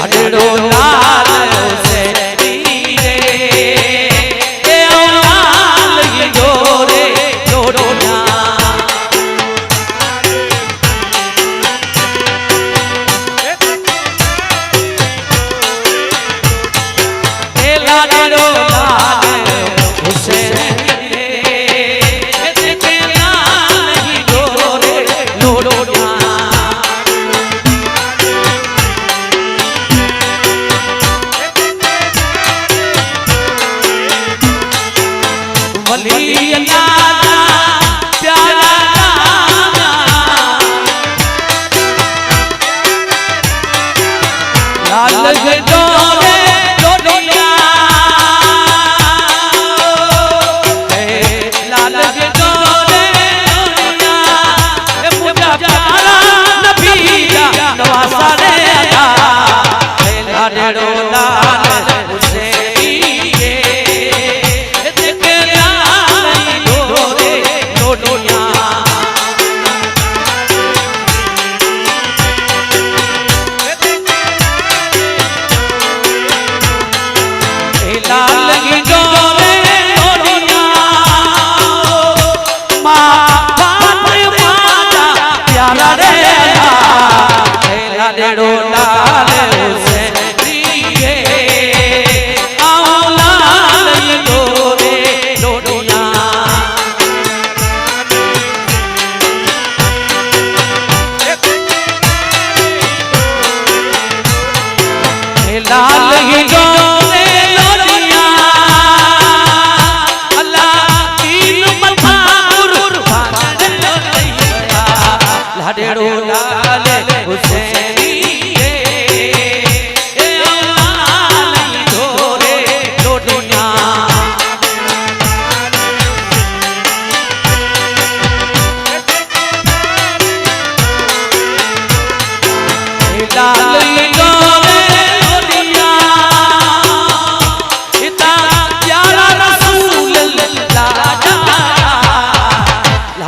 લાડડો લાલ સે રે એ ઓલાલ ગોરે જોડો ના એ 万里人烟。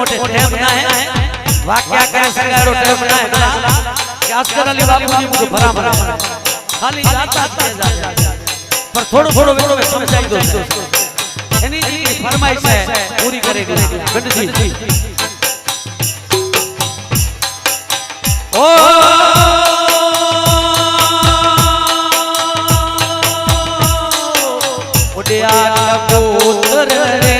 कोट टेप ना है। वाह क्या करे, सरकार रो टेप ना है क्या कर अली बाबू जी को भरा भरा खाली जाता जा पर थोड़ो थोड़ो वेड़ो में समझाई दो यानी की फरमाइश है, पूरी करेगी। बिंद जी। ओ! कबूतर रे।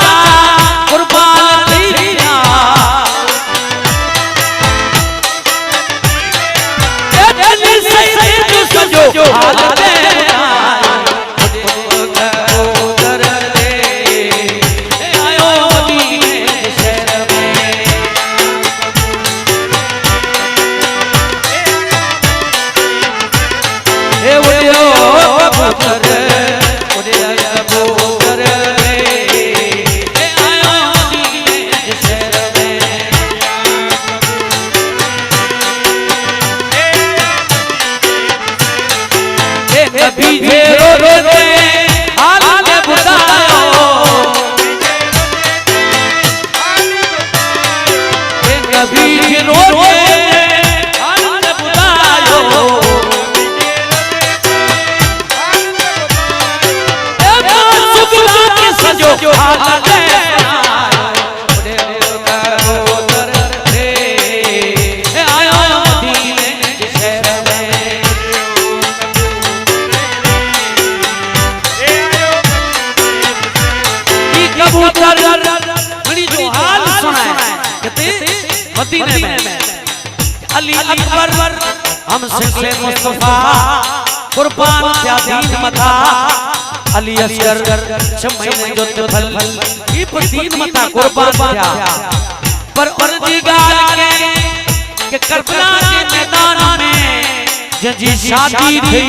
भीजे मदीने में। अली अकबर हम से मुस्तफ़ा। कुर्बान क्या दीन मथा अली असगर शमय जो तफल ई पर दीन मथा कुर्बान क्या? पर अर्जी गाल के कि करबला के मैदान में जंजी शादी थी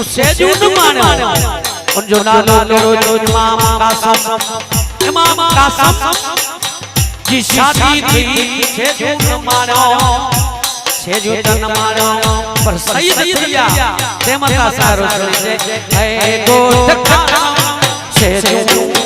उसे जो न मानो। उन जो नालो लो इमाम कासम। इमाम कासम। શાદી થઈ છે જૂન માણો છે જૂન માણો પર સૈયદ થયા તેમ તા સારો છે હે ગોઠખાના છે જૂન